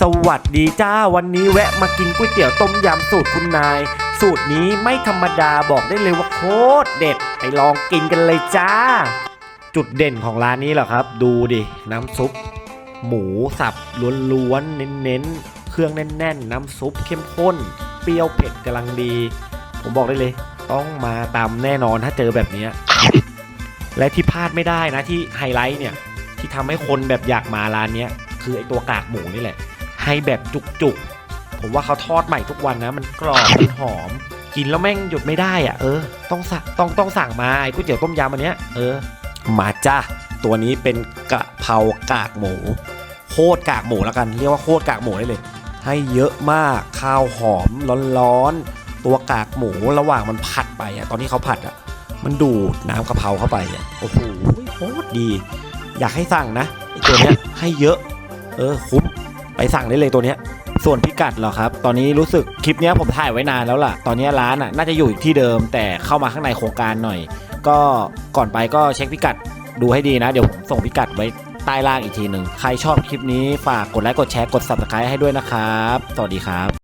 สวัสดีจ้าวันนี้แวะมากินก๋วยเตี๋ยวต้มยำสูตรคุณนาย สูตรนี้ไม่ธรรมดาบอกได้เลยว่าโคตรเด็ดไปลองกินกันเลยจ้า จุดเด่นของร้านนี้เหรอครับ ดูดิน้ำซุป หมูสับล้วนๆเน้นๆ เครื่องแน่น ๆ น้ำซุปเข้มข้น เปรี้ยวเผ็ดกำลังดี ผมบอกได้เลย ต้องมาตามแน่นอนถ้าเจอแบบนี้และที่พลาดไม่ได้นะที่ไฮไลท์เนี่ยที่ทำให้คนแบบอยากมาร้านนี้คือไอตัวกากหมูนี่แหละ ให้แบบจุกๆ ผมว่าเขาทอดใหม่ทุกวันนะ มันกรอบมันหอม กินแล้วแม่งหยุดไม่ได้อะ เออ ต้องสั่งต้องต้องสั่งมาไอ้ก๋วยเตี๋ยวต้มยำอันเนี้ย เออ มาจ้าตัวนี้เป็นกะเพรากากหมู โคตรกากหมูแล้วกัน เรียกว่าโคตรกากหมูได้เลย ให้เยอะมาก ข้าวหอมร้อนๆ ตัวกากหมูระหว่างมันผัดไปอะ ตอนที่เขาผัดอะ มันดูดน้ำกะเพราเข้าไปอะ โอ้โห โคตรดี อยากให้สั่งนะไอ้ตัวเนี้ยให้เยอะ เออคุ้ม ไปสั่งได้เลยตัวเนี้ยส่วนพิกัดเหรอครับ ตอนนี้รู้สึกคลิปเนี้ยผมถ่ายไว้นานแล้วล่ะ ตอนนี้ร้านอะน่าจะอยู่ที่เดิม แต่เข้ามาข้างในโครงการหน่อย ก็ก่อนไปก็เช็คพิกัดดูให้ดีนะ เดี๋ยวผมส่งพิกัดไว้ใต้ล่างอีกทีหนึ่ง ใครชอบคลิปนี้ฝากกดไลค์กดแชร์กด subscribe ให้ด้วยนะครับ สวัสดีครับ